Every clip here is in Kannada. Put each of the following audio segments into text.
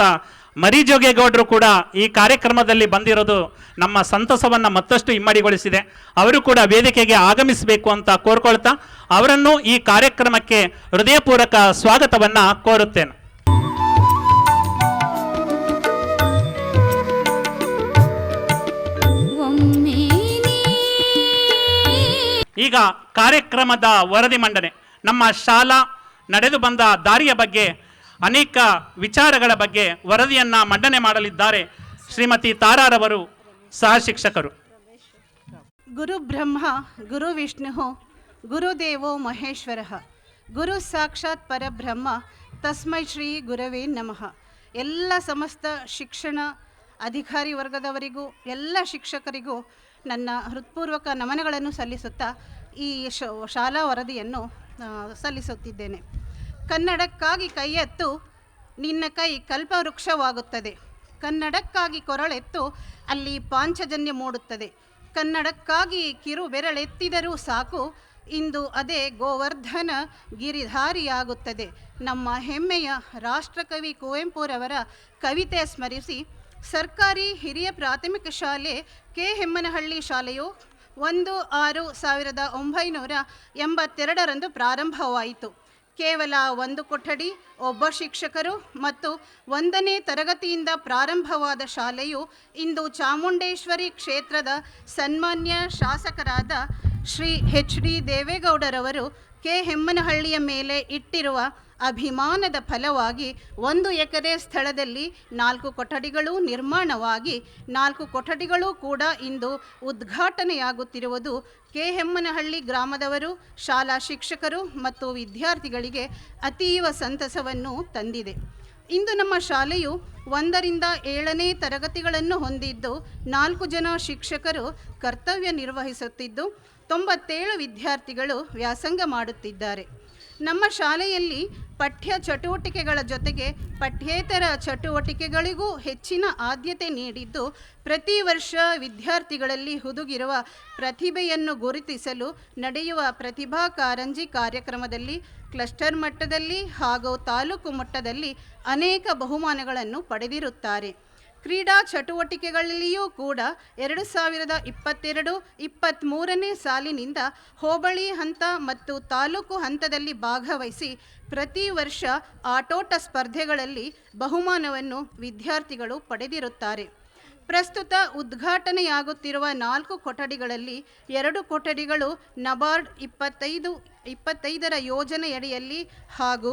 ಶ್ರೀಯುಕ್ತ ಮರಿಜೋಗೇಗೌಡರು ಕೂಡ ಈ ಕಾರ್ಯಕ್ರಮದಲ್ಲಿ ಬಂದಿರೋದು ನಮ್ಮ ಸಂತಸವನ್ನು ಮತ್ತಷ್ಟು ಇಮ್ಮಡಿಗೊಳಿಸಿದೆ. ಅವರು ಕೂಡ ವೇದಿಕೆಗೆ ಆಗಮಿಸಬೇಕು ಅಂತ ಕೋರ್ಕೊಳ್ತಾ ಅವರನ್ನು ಈ ಕಾರ್ಯಕ್ರಮಕ್ಕೆ ಹೃದಯಪೂರ್ವಕ ಸ್ವಾಗತವನ್ನು ಕೋರುತ್ತೇನೆ. ಈಗ ಕಾರ್ಯಕ್ರಮದ ವರದಿ ಮಂಡನೆ. ನಮ್ಮ ಶಾಲಾ ನಡೆದು ಬಂದ ದಾರಿಯ ಬಗ್ಗೆ ಅನೇಕ ವಿಚಾರಗಳ ಬಗ್ಗೆ ವರದಿಯನ್ನ ಮಂಡನೆ ಮಾಡಲಿದ್ದಾರೆ ಶ್ರೀಮತಿ ತಾರಾರವರು ಸಹ ಶಿಕ್ಷಕರು. ಗುರು ಬ್ರಹ್ಮ, ಗುರು ವಿಷ್ಣು ಗುರುದೇವೋ ಮಹೇಶ್ವರ, ಗುರು ಸಾಕ್ಷಾತ್ ಪರಬ್ರಹ್ಮ, ತಸ್ಮೈ ಶ್ರೀ ಗುರವೇ ನಮಃ. ಎಲ್ಲ ಸಮಸ್ತ ಶಿಕ್ಷಣ ಅಧಿಕಾರಿ ವರ್ಗದವರಿಗೂ, ಎಲ್ಲ ಶಿಕ್ಷಕರಿಗೂ ನನ್ನ ಹೃತ್ಪೂರ್ವಕ ನಮನಗಳನ್ನು ಸಲ್ಲಿಸುತ್ತಾ ಈ ಶಾಲಾ ವರದಿಯನ್ನು ಸಲ್ಲಿಸುತ್ತಿದ್ದೇನೆ. ಕನ್ನಡಕ್ಕಾಗಿ ಕೈಯೆತ್ತು ನಿನ್ನ ಕೈ ಕಲ್ಪವೃಕ್ಷವಾಗುತ್ತದೆ. ಕನ್ನಡಕ್ಕಾಗಿ ಕೊರಳೆತ್ತು ಅಲ್ಲಿ ಪಾಂಚಜನ್ಯ ಮೂಡುತ್ತದೆ. ಕನ್ನಡಕ್ಕಾಗಿ ಕಿರು ಬೆರಳೆತ್ತಿದರೂ ಸಾಕು, ಇಂದು ಅದೇ ಗೋವರ್ಧನ ಗಿರಿಧಾರಿಯಾಗುತ್ತದೆ. ನಮ್ಮ ಹೆಮ್ಮೆಯ ರಾಷ್ಟ್ರಕವಿ ಕುವೆಂಪುರವರ ಕವಿತೆ ಸ್ಮರಿಸಿ, ಸರ್ಕಾರಿ ಹಿರಿಯ ಪ್ರಾಥಮಿಕ ಶಾಲೆ ಕೆ ಹೆಮ್ಮನಹಳ್ಳಿ ಶಾಲೆಯು ಒಂದು ಆರು ಸಾವಿರದ ಒಂಬೈನೂರ ಎಂಬತ್ತೆರಡರಂದು ಪ್ರಾರಂಭವಾಯಿತು. ಕೇವಲ ಒಂದು ಕೊಠಡಿ, ಒಬ್ಬ ಶಿಕ್ಷಕರು ಮತ್ತು ಒಂದನೇ ತರಗತಿಯಿಂದ ಪ್ರಾರಂಭವಾದ ಶಾಲೆಯು ಇಂದು ಚಾಮುಂಡೇಶ್ವರಿ ಕ್ಷೇತ್ರದ ಸನ್ಮಾನ್ಯ ಶಾಸಕರಾದ ಶ್ರೀ ಎಚ್ ಡಿ ದೇವೇಗೌಡರವರು ಕೆ. ಹೆಮ್ಮನಹಳ್ಳಿಯ ಮೇಲೆ ಇಟ್ಟಿರುವ ಅಭಿಮಾನದ ಫಲವಾಗಿ ಒಂದು ಎಕರೆ ಸ್ಥಳದಲ್ಲಿ ನಾಲ್ಕು ಕೊಠಡಿಗಳು ನಿರ್ಮಾಣವಾಗಿ ನಾಲ್ಕು ಕೊಠಡಿಗಳು ಕೂಡ ಇಂದು ಉದ್ಘಾಟನೆಯಾಗುತ್ತಿರುವುದು ಕೆ ಹೆಮ್ಮನಹಳ್ಳಿ ಗ್ರಾಮದವರು, ಶಾಲಾ ಶಿಕ್ಷಕರು ಮತ್ತು ವಿದ್ಯಾರ್ಥಿಗಳಿಗೆ ಅತೀವ ಸಂತಸವನ್ನು ತಂದಿದೆ. ಇಂದು ನಮ್ಮ ಶಾಲೆಯು ಒಂದರಿಂದ ಏಳನೇ ತರಗತಿಗಳನ್ನು ಹೊಂದಿದ್ದು, ನಾಲ್ಕು ಜನ ಶಿಕ್ಷಕರು ಕರ್ತವ್ಯ ನಿರ್ವಹಿಸುತ್ತಿದ್ದು, ತೊಂಬತ್ತೇಳು ವಿದ್ಯಾರ್ಥಿಗಳು ವ್ಯಾಸಂಗ ಮಾಡುತ್ತಿದ್ದಾರೆ. ನಮ್ಮ ಶಾಲೆಯಲ್ಲಿ ಪಠ್ಯ ಚಟುವಟಿಕೆಗಳ ಜೊತೆಗೆ ಪಠ್ಯೇತರ ಚಟುವಟಿಕೆಗಳಿಗೂ ಹೆಚ್ಚಿನ ಆದ್ಯತೆ ನೀಡಿದ್ದು, ಪ್ರತಿ ವರ್ಷ ವಿದ್ಯಾರ್ಥಿಗಳಲ್ಲಿ ಹುದುಗಿರುವ ಪ್ರತಿಭೆಯನ್ನು ಗುರುತಿಸಲು ನಡೆಯುವ ಪ್ರತಿಭಾ ಕಾರಂಜಿ ಕಾರ್ಯಕ್ರಮದಲ್ಲಿ, ಕ್ಲಸ್ಟರ್ ಮಟ್ಟದಲ್ಲಿ ಹಾಗೂ ತಾಲೂಕು ಮಟ್ಟದಲ್ಲಿ ಅನೇಕ ಬಹುಮಾನಗಳನ್ನು ಪಡೆದಿರುತ್ತಾರೆ. ಕ್ರೀಡಾ ಚಟುವಟಿಕೆಗಳಲ್ಲಿಯೂ ಕೂಡ ಎರಡು ಸಾವಿರದ ಇಪ್ಪತ್ತೆರಡು ಇಪ್ಪತ್ತ್ಮೂರನೇ ಸಾಲಿನಿಂದ ಹೋಬಳಿ ಹಂತ ಮತ್ತು ತಾಲೂಕು ಹಂತದಲ್ಲಿ ಭಾಗವಹಿಸಿ ಪ್ರತಿ ವರ್ಷ ಆಟೋಟ ಸ್ಪರ್ಧೆಗಳಲ್ಲಿ ಬಹುಮಾನವನ್ನು ವಿದ್ಯಾರ್ಥಿಗಳು ಪಡೆದಿರುತ್ತಾರೆ. ಪ್ರಸ್ತುತ ಉದ್ಘಾಟನೆಯಾಗುತ್ತಿರುವ ನಾಲ್ಕು ಕೊಠಡಿಗಳಲ್ಲಿ ಎರಡು ಕೊಠಡಿಗಳು ನಬಾರ್ಡ್ ಇಪ್ಪತ್ತೈದು, ಇಪ್ಪತ್ತೈದರ ಯೋಜನೆಯಡಿಯಲ್ಲಿ ಹಾಗೂ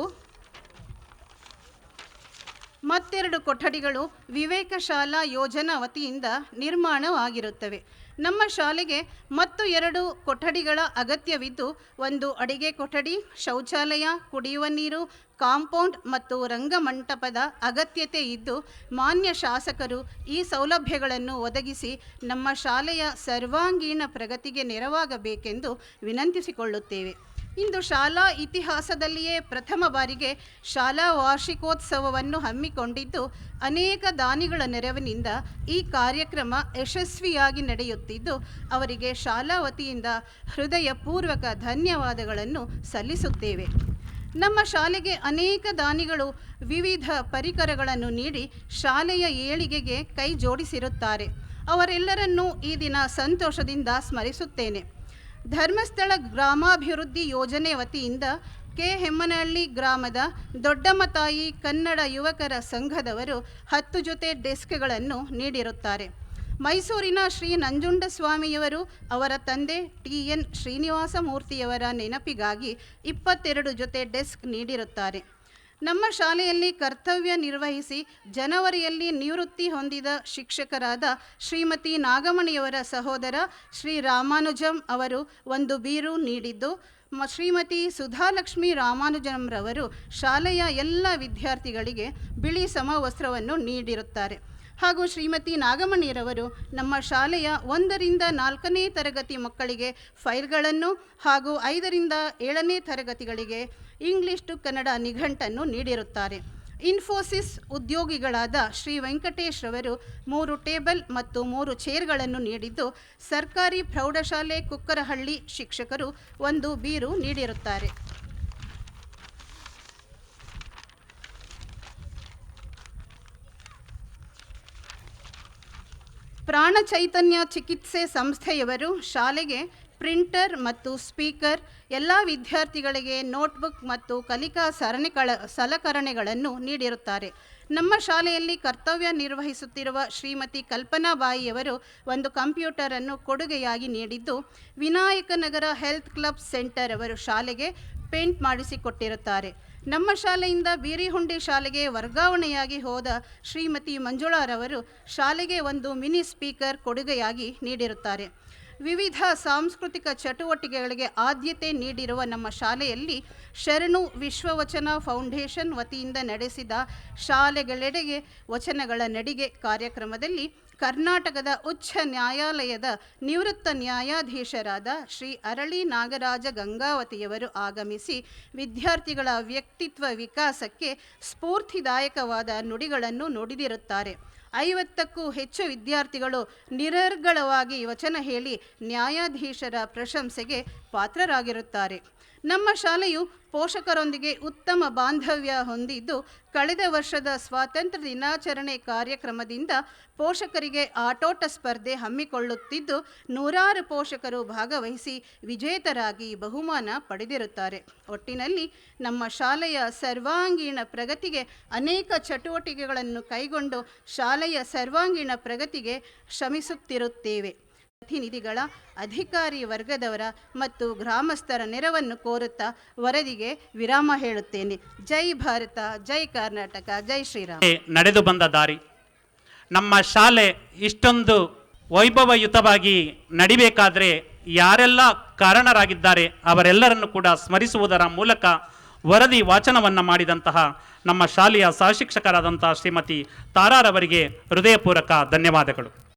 ಮತ್ತೆರಡು ಕೊಠಡಿಗಳು ವಿವೇಕ ಶಾಲಾ ಯೋಜನಾ ವತಿಯಿಂದ ನಿರ್ಮಾಣವಾಗಿರುತ್ತವೆ. ನಮ್ಮ ಶಾಲೆಗೆ ಮತ್ತು ಎರಡು ಕೊಠಡಿಗಳ ಅಗತ್ಯವಿದ್ದು, ಒಂದು ಅಡಿಗೆ ಕೊಠಡಿ, ಶೌಚಾಲಯ, ಕುಡಿಯುವ ನೀರು, ಕಾಂಪೌಂಡ್ ಮತ್ತು ರಂಗಮಂಟಪದ ಅಗತ್ಯತೆ ಇದ್ದು, ಮಾನ್ಯ ಶಾಸಕರು ಈ ಸೌಲಭ್ಯಗಳನ್ನು ಒದಗಿಸಿ ನಮ್ಮ ಶಾಲೆಯ ಸರ್ವಾಂಗೀಣ ಪ್ರಗತಿಗೆ ನೆರವಾಗಬೇಕೆಂದು ವಿನಂತಿಸಿಕೊಳ್ಳುತ್ತೇವೆ. ಇಂದು ಶಾಲಾ ಇತಿಹಾಸದಲ್ಲಿಯೇ ಪ್ರಥಮ ಬಾರಿಗೆ ಶಾಲಾ ವಾರ್ಷಿಕೋತ್ಸವವನ್ನು ಹಮ್ಮಿಕೊಂಡಿದ್ದು, ಅನೇಕ ದಾನಿಗಳ ನೆರವಿನಿಂದ ಈ ಕಾರ್ಯಕ್ರಮ ಯಶಸ್ವಿಯಾಗಿ ನಡೆಯುತ್ತಿದ್ದು, ಅವರಿಗೆ ಶಾಲಾ ವತಿಯಿಂದ ಹೃದಯಪೂರ್ವಕ ಧನ್ಯವಾದಗಳನ್ನು ಸಲ್ಲಿಸುತ್ತೇವೆ. ನಮ್ಮ ಶಾಲೆಗೆ ಅನೇಕ ದಾನಿಗಳು ವಿವಿಧ ಪರಿಕರಗಳನ್ನು ನೀಡಿ ಶಾಲೆಯ ಏಳಿಗೆಗೆ ಕೈ ಜೋಡಿಸಿರುತ್ತಾರೆ. ಅವರೆಲ್ಲರನ್ನೂ ಈ ದಿನ ಸಂತೋಷದಿಂದ ಸ್ಮರಿಸುತ್ತೇನೆ. ಧರ್ಮಸ್ಥಳ ಗ್ರಾಮಾಭಿವೃದ್ಧಿ ಯೋಜನೆ ವತಿಯಿಂದ ಕೆ. ಹೆಮ್ಮನಹಳ್ಳಿ ಗ್ರಾಮದ ದೊಡ್ಡಮ್ಮತಾಯಿ ಕನ್ನಡ ಯುವಕರ ಸಂಘದವರು ಹತ್ತು ಜೊತೆ ಡೆಸ್ಕ್ಗಳನ್ನು ನೀಡಿರುತ್ತಾರೆ. ಮೈಸೂರಿನ ಶ್ರೀ ನಂಜುಂಡಸ್ವಾಮಿಯವರು ಅವರ ತಂದೆ ಟಿ. ಎನ್. ಶ್ರೀನಿವಾಸಮೂರ್ತಿಯವರ ನೆನಪಿಗಾಗಿ ಇಪ್ಪತ್ತೆರಡು ಜೊತೆ ಡೆಸ್ಕ್ ನೀಡಿರುತ್ತಾರೆ. ನಮ್ಮ ಶಾಲೆಯಲ್ಲಿ ಕರ್ತವ್ಯ ನಿರ್ವಹಿಸಿ ಜನವರಿಯಲ್ಲಿ ನಿವೃತ್ತಿ ಹೊಂದಿದ ಶಿಕ್ಷಕರಾದ ಶ್ರೀಮತಿ ನಾಗಮಣಿಯವರ ಸಹೋದರ ಶ್ರೀ ರಾಮಾನುಜಂ ಅವರು ಒಂದು ಬೀರು ನೀಡಿದ್ದು ಶ್ರೀಮತಿ ಸುಧಾಲಕ್ಷ್ಮಿ ರಾಮಾನುಜಂರವರು ಶಾಲೆಯ ಎಲ್ಲ ವಿದ್ಯಾರ್ಥಿಗಳಿಗೆ ಬಿಳಿ ಸಮವಸ್ತ್ರವನ್ನು ನೀಡಿರುತ್ತಾರೆ. ಹಾಗೂ ಶ್ರೀಮತಿ ನಾಗಮಣಿಯರವರು ನಮ್ಮ ಶಾಲೆಯ ಒಂದರಿಂದ ನಾಲ್ಕನೇ ತರಗತಿ ಮಕ್ಕಳಿಗೆ ಫೈಲ್ಗಳನ್ನು ಹಾಗೂ ಐದರಿಂದ ಏಳನೇ ತರಗತಿಗಳಿಗೆ ಇಂಗ್ಲಿಷ್ ಟು ಕನ್ನಡ ನಿಘಂಟನ್ನು ನೀಡಿರುತ್ತಾರೆ. ಇನ್ಫೋಸಿಸ್ ಉದ್ಯೋಗಿಗಳಾದ ಶ್ರೀ ವೆಂಕಟೇಶ್ ರವರು ಮೂರು ಟೇಬಲ್ ಮತ್ತು ಮೂರು ಚೇರ್ಗಳನ್ನು ನೀಡಿದ್ದು, ಸರ್ಕಾರಿ ಪ್ರೌಢಶಾಲೆ ಕುಕ್ಕರಹಳ್ಳಿ ಶಿಕ್ಷಕರು ಒಂದು ಬೀರು ನೀಡಿರುತ್ತಾರೆ. ಪ್ರಾಣ ಚೈತನ್ಯ ಚಿಕಿತ್ಸೆ ಸಂಸ್ಥೆಯವರು ಶಾಲೆಗೆ ಪ್ರಿಂಟರ್ ಮತ್ತು ಸ್ಪೀಕರ್ ಎಲ್ಲ ವಿದ್ಯಾರ್ಥಿಗಳಿಗೆ ನೋಟ್ಬುಕ್ ಮತ್ತು ಕಲಿಕಾ ಸರಣಿಗಳ ಸಲಕರಣೆಗಳನ್ನು ನೀಡಿರುತ್ತಾರೆ. ನಮ್ಮ ಶಾಲೆಯಲ್ಲಿ ಕರ್ತವ್ಯ ನಿರ್ವಹಿಸುತ್ತಿರುವ ಶ್ರೀಮತಿ ಕಲ್ಪನಾಬಾಯಿಯವರು ಒಂದು ಕಂಪ್ಯೂಟರನ್ನು ಕೊಡುಗೆಯಾಗಿ ನೀಡಿದ್ದು ವಿನಾಯಕನಗರ ಹೆಲ್ತ್ ಕ್ಲಬ್ ಸೆಂಟರ್ ಅವರು ಶಾಲೆಗೆ ಪೇಂಟ್ ಮಾಡಿಸಿಕೊಟ್ಟಿರುತ್ತಾರೆ. ನಮ್ಮ ಶಾಲೆಯಿಂದ ಬೀರಿಹುಂಡಿ ಶಾಲೆಗೆ ವರ್ಗಾವಣೆಯಾಗಿ ಹೋದ ಶ್ರೀಮತಿ ಮಂಜುಳಾರವರು ಶಾಲೆಗೆ ಒಂದು ಮಿನಿ ಸ್ಪೀಕರ್ ಕೊಡುಗೆಯಾಗಿ ನೀಡಿರುತ್ತಾರೆ. ವಿವಿಧ ಸಾಂಸ್ಕೃತಿಕ ಚಟುವಟಿಕೆಗಳಿಗೆ ಆದ್ಯತೆ ನೀಡಿರುವ ನಮ್ಮ ಶಾಲೆಯಲ್ಲಿ ಶರಣು ವಿಶ್ವವಚನ ಫೌಂಡೇಶನ್ ವತಿಯಿಂದ ನಡೆಸಿದ ಶಾಲೆಗಳೆಡೆಗೆ ವಚನಗಳ ನಡಿಗೆ ಕಾರ್ಯಕ್ರಮದಲ್ಲಿ ಕರ್ನಾಟಕದ ಉಚ್ಚ ನ್ಯಾಯಾಲಯದ ನಿವೃತ್ತ ನ್ಯಾಯಾಧೀಶರಾದ ಶ್ರೀ ಅರಳಿ ನಾಗರಾಜ ಗಂಗಾವತಿಯವರು ಆಗಮಿಸಿ ವಿದ್ಯಾರ್ಥಿಗಳ ವ್ಯಕ್ತಿತ್ವ ವಿಕಾಸಕ್ಕೆ ಸ್ಫೂರ್ತಿದಾಯಕವಾದ ನುಡಿಗಳನ್ನು ನುಡಿದಿರುತ್ತಾರೆ. ಐವತ್ತಕ್ಕೂ ಹೆಚ್ಚು ವಿದ್ಯಾರ್ಥಿಗಳು ನಿರರ್ಗಳವಾಗಿ ವಚನ ಹೇಳಿ ನ್ಯಾಯಾಧೀಶರ ಪ್ರಶಂಸೆಗೆ ಪಾತ್ರರಾಗಿರುತ್ತಾರೆ. ನಮ್ಮ ಶಾಲೆಯು ಪೋಷಕರೊಂದಿಗೆ ಉತ್ತಮ ಬಾಂಧವ್ಯ ಹೊಂದಿದ್ದು, ಕಳೆದ ವರ್ಷದ ಸ್ವಾತಂತ್ರ್ಯ ದಿನಾಚರಣೆ ಕಾರ್ಯಕ್ರಮದಿಂದ ಪೋಷಕರಿಗೆ ಆಟೋಟ ಸ್ಪರ್ಧೆ ಹಮ್ಮಿಕೊಳ್ಳುತ್ತಿದ್ದು, ನೂರಾರು ಪೋಷಕರು ಭಾಗವಹಿಸಿ ವಿಜೇತರಾಗಿ ಬಹುಮಾನ ಪಡೆದಿರುತ್ತಾರೆ. ಒಟ್ಟಿನಲ್ಲಿ ನಮ್ಮ ಶಾಲೆಯ ಸರ್ವಾಂಗೀಣ ಪ್ರಗತಿಗೆ ಅನೇಕ ಚಟುವಟಿಕೆಗಳನ್ನು ಕೈಗೊಂಡು ಶಾಲೆಯ ಸರ್ವಾಂಗೀಣ ಪ್ರಗತಿಗೆ ಶ್ರಮಿಸುತ್ತಿರುತ್ತೇವೆ. ಪ್ರತಿನಿಧಿಗಳ, ಅಧಿಕಾರಿ ವರ್ಗದವರ ಮತ್ತು ಗ್ರಾಮಸ್ಥರ ನೆರವನ್ನು ಕೋರುತ್ತಾ ವರದಿಗೆ ವಿರಾಮ ಹೇಳುತ್ತೇನೆ. ಜೈ ಭಾರತ, ಜೈ ಕರ್ನಾಟಕ, ಜೈ ಶ್ರೀರಾಮ್. ನಡೆದು ಬಂದ ದಾರಿ. ನಮ್ಮ ಶಾಲೆ ಇಷ್ಟೊಂದು ವೈಭವಯುತವಾಗಿ ನಡಿಬೇಕಾದ್ರೆ ಯಾರೆಲ್ಲ ಕಾರಣರಾಗಿದ್ದಾರೆ ಅವರೆಲ್ಲರನ್ನು ಕೂಡ ಸ್ಮರಿಸುವುದರ ಮೂಲಕ ವರದಿ ವಾಚನವನ್ನು ಮಾಡಿದಂತಹ ನಮ್ಮ ಶಾಲೆಯ ಸಹಶಿಕ್ಷಕರಾದಂತಹ ಶ್ರೀಮತಿ ತಾರಾರವರಿಗೆ ಹೃದಯಪೂರ್ವಕ ಧನ್ಯವಾದಗಳು.